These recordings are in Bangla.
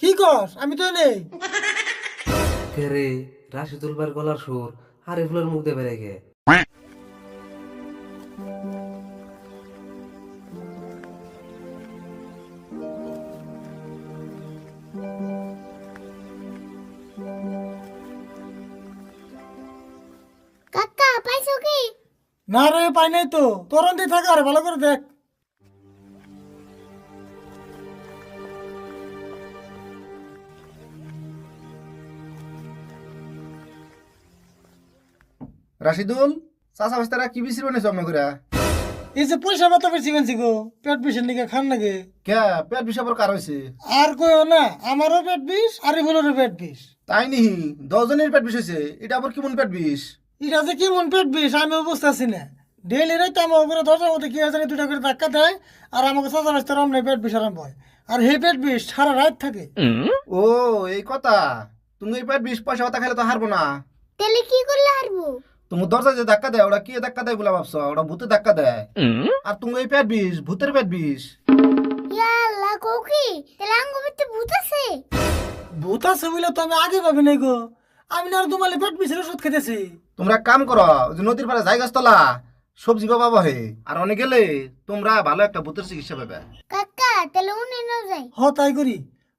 কি কর আমি তো নেই। কে রে? রাশি তুলবার গলার সুর। আরে ফুলের মুখ দিয়ে বেড়ে গে। কাকা পাইছো কি? না রে পাই নাই তো। তোর দিয়ে থাকা আর ভালো করে দেখ। রাশিদুল চাচা বাস্তারা কি বিসির বানাইছো আমি করে এই যে পয়সা পাতা বেশি গেছি গো? পেট বিষের নিকে খান নাকি? কে পেট বিষাবর কার হয়েছে আর কইও না আমারও পেট বিষ আর ফুলেরও পেট বিষ। তাই নিহি দশজনের পেট বিষ হয়েছে এটা আবার কেমন পেট বিষ? এটা যে কেমন পেট বিষ আমিও বুঝতেছি না। ডেইলি রাইতে আমার উপরে দরজার মধ্যে কি আছে দুটা করে ধাক্কা দেয় আর আমাকে চাচা বাস্তার অমনে পেট বিষ আরম্ভ হয় আর হে পেট বিষ সারা রাত থাকে। ও এই কথা। তুমি এই পেট বিষ পয়সা কথা খাইলে তো হারবো না। তাহলে কি করলে হারবো? তুমি দরজা যে ধাক্কা দেয় ওরা কি ধাক্কা দেয় বলে ভাবছ ওরা ভূতে ধাক্কা দেয় আর তুমি এই পেট বিষ ভূতের পেট বিষ আল্লাহ তাহলে ভূত আছে ভূত আছে বলে তো আমি আগে ভাবি নাই গো আমি না আর দুমালে পেট বিষের ওষুধ খেতেছি তোমরা এক কাম করো ওই যে নদীর পাড়ে জায়গা তলা সবজি বাবা বহে আর অনেক গেলে তোমরা ভালো একটা ভূতের চিকিৎসা পাবে কাকা তাহলে উনি নাও যাই হ তাই করি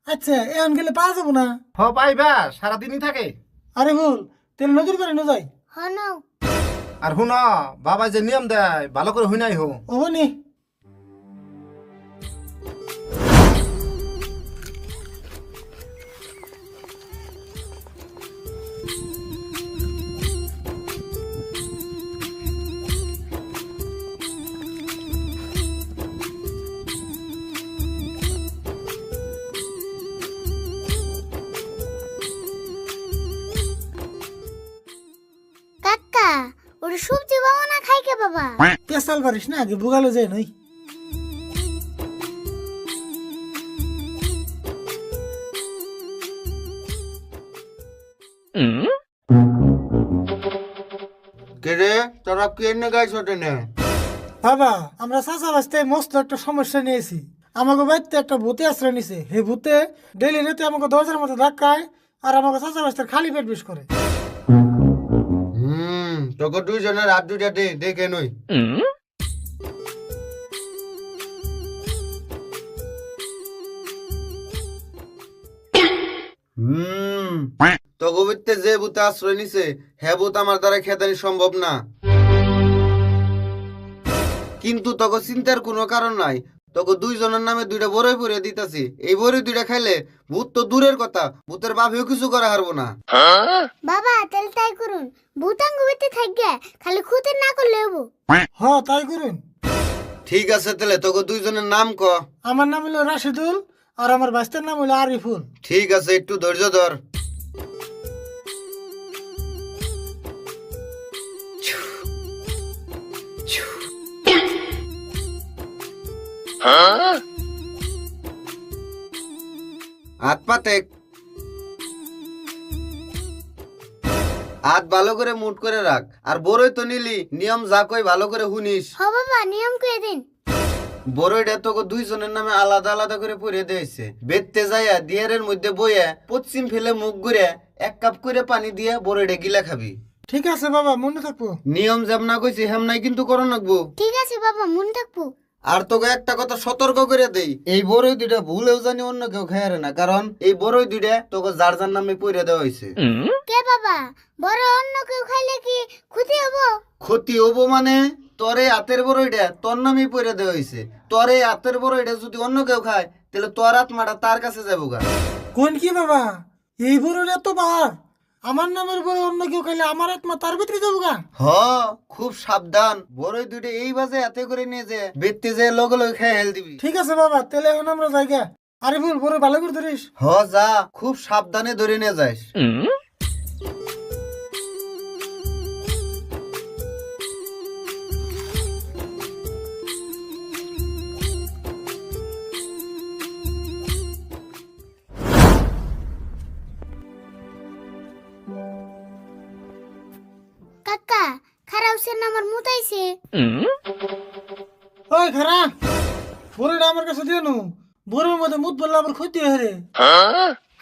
আচ্ছা এখন গেলে পাওয়া যাব না হ পাইবা সারাদিনই থাকে আরে ভুল তেল নজর করে ন যাই আর হুনা বাবা যে নিয়ম দেয় ভালো করে হুই নাই হো ও নি সবজি বাবা না খাই কে বাবা পেশাল পারিস না আগে বুগালো যায় নই। কেরে তোরা কি এনে গাইছ টেনে? বাবা আমরা চাচা বাঁচতে মস্ত একটা সমস্যা নিয়েছি। আমাকে বাড়িতে একটা ভূতে আশ্রয় নিছে। হে ভূতে ডেলি রাতে আমাকে দরজার মতো ধাক্কায় আর আমাকে চাচা বাঁচতে খালি পেট বিষ করে। তোকে দুইজনের হাত দুইটা দে দেখে নই হুম তোকে বিত্তে যে বুতে আশ্রয় নিছে হে বুত আমার দ্বারা খেতানি সম্ভব না। কিন্তু তোকে চিন্তার কোনো কারণ নাই তোকে দুইজনের নামে দুইটা বড়ই পরে দিতাছি। এই বড়ই দুইটা খাইলে ভূত তো দূরের কথা ভূতের বাপেও কিছু করা হারবো না। বাবা তাহলে তাই করুন। ভূত আঙ্গ ভিতরে থাকবে খালি খুঁতে না করলে হব। হ তাই করুন। ঠিক আছে তাহলে তোকে দুইজনের নাম ক। আমার নাম হলো রাশিদুল আর আমার বাস্তের নাম হলো আরিফুল। ঠিক আছে একটু ধৈর্য ধর। হাত পাতে হাত ভালো করে মুট করে রাখ। আর বড়ই তো নিলি নিয়ম যা কই ভালো করে শুনিস। হ বাবা নিয়ম করে দিন? বড়ইটা তোকে দুইজনের নামে আলাদা আলাদা করে পড়ে দিয়েছে। বেদতে যাইয়া দিয়ারের মধ্যে বইয়া পশ্চিম ফেলে মুখ ঘুরে এক কাপ করে পানি দিয়ে বড়ইটা গিলা খাবি। ঠিক আছে বাবা মনে থাকব। নিয়ম যেমনা কইছি হেমনাই কিন্তু করো নাকবো ঠিক আছে বাবা মনে থাকব। আর তোকে একটা কথা সতর্ক করে দেই। এই বড়ই দুইটা ভুলেও জানি অন্য কেউ খায়ারে না কারণ এই বড়ই দুইটা তোকে যার যার নামে পইরা দেওয়া হয়েছে কে বাবা? বড় অন্য কেউ খাইলে কি ক্ষতি হব? ক্ষতি হব মানে তোরে হাতের বড়ইটা তোর নামে পইরা দেওয়া হয়েছে তোরে হাতের বড়ইটা যদি অন্য কেউ খায় তাহলে তোর আত্মাটা তার কাছে যাব গা। কোন কি বাবা? এই বড়ের এত বার আমার নামের বড় অন্য কেউ খাইলে আমার আত্মা তার ভিতরে যাব গা? হ খুব সাবধান। বড়ই দুটো এই বাজে এতে করে নিয়ে যে বেত্তি যে লগে লগে খেয়ে হেল দিবি। ঠিক আছে বাবা তাহলে এখন আমরা জায়গা ভুল বড় ভালো করে ধরিস। হ যা খুব সাবধানে ধরে নিয়ে যাস সে আমার মুতাইছে ওই খারা বড়টা আমার কাছে দিয়ে নু। বোরের মধ্যে মুদ বললে আবার ক্ষতি হয় রে।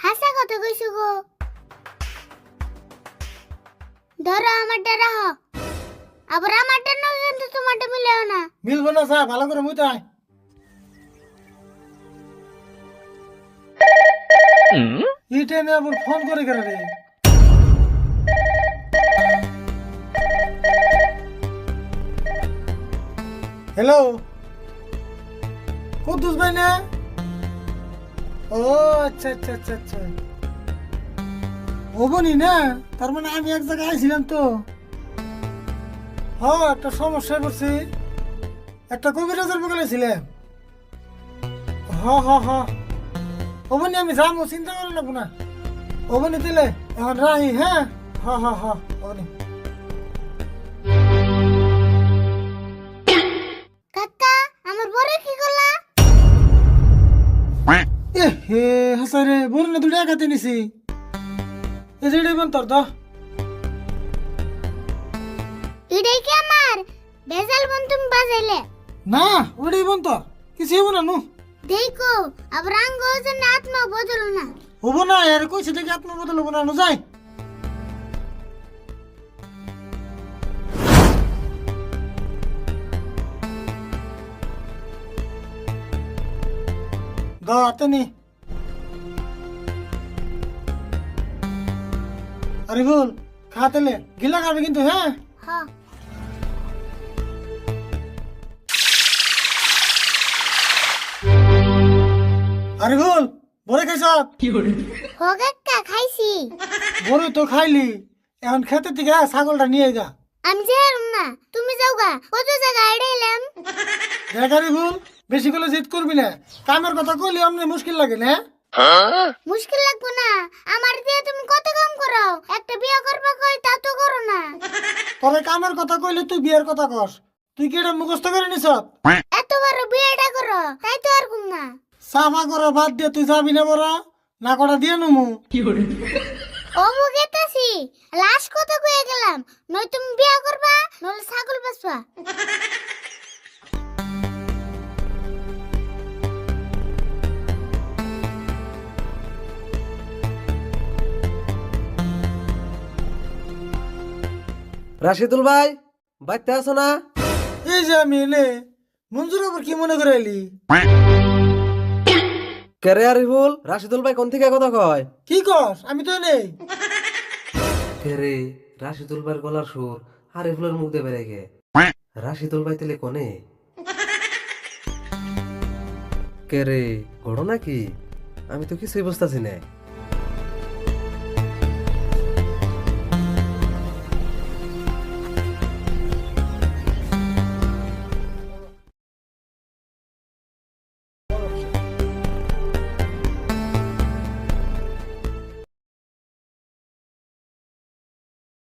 হাসা কথা কইছো গো। ধরো আমার আমারটা রাহ আবার আমারটা না কিন্তু তোমারটা মিলেও না। মিলবো না যা ভালো করে মুইতাই এই টাইমে আবার ফোন করে কেন রে? হ্যালো কুদ্দুস ভাই না ও আচ্ছা আচ্ছা আচ্ছা আচ্ছা হবনি না তার মানে আমি এক জায়গায় আইছিলাম তো হ্যাঁ একটা সমস্যায় পড়ছি একটা কবিরাজের বগলে ছিলাম হ হ হ ওবনি আমি যাব চিন্তা করে নেব না ওবনি দিলে এখন রাহি হ্যাঁ হ হ হ ওবনি এ হে হাসারে বল না দুটা একাতে নিছি। এ যেটা বন তোর দা। এটাই কি আমার? বেজাল বন তুমি বাজাইলে? না ওটাই বন তোর। কিছু হব না নু। দেখো আবার আঙ্গ না আত্মা বদল না। হব না আর কইছে দেখি আত্মবদল হব না নু যাই। দাঁড়াতে আরে বল খাতেলে গিলা খাবে কিন্তু হ্যাঁ? হ্যাঁ। আরে বল বলে খাইছ? হো কাকা খাইছি। বলে তো খাইলি। এখন খেতে থেকে ছাগলটা নিয়ে যা। আমি যাইলাম না তুমি যাও গা। কত জায়গা এড়াইলাম দেখারি ভুল বেশি করে জিত করবি না। কামের কথা কইলি অমনি মুশকিল লাগে না মুশকিল লাগবো না। আমার দিয়ে তুমি কত কাম করো? একটা বিয়ে করবা কই তা তো করো না। তবে কামের কথা কইলে তুই বিয়ের কথা কস। তুই কি এটা মুখস্থ করে নিস এত বড় বিয়েটা করো তাই তো আর কম না। সাফা করে বাদ দিয়ে তুই যাবি না বড়? না কটা দিয়ে নমু। ও মুগেতাছি লাশ কত কয়ে গেলাম নই তুমি বিয়ে করবা নলে ছাগল বাঁচবা। রাশিদুল ভাই বাইতে আছো না? এই যে আমি এলে মঞ্জুর আবার কি মনে করে এলি কেরে আরিফুল রাশিদুল ভাই কোন থেকে কথা কয়? কি কস? আমি তো নেই কেরে রাশিদুল ভাইয়ের গলার সুর আরিফুলের মুখ দিয়ে বেড়ে গে। রাশিদুল ভাই তেলে কোনে? কেরে গড়ো নাকি? আমি তো কিছুই বুঝতেছি না।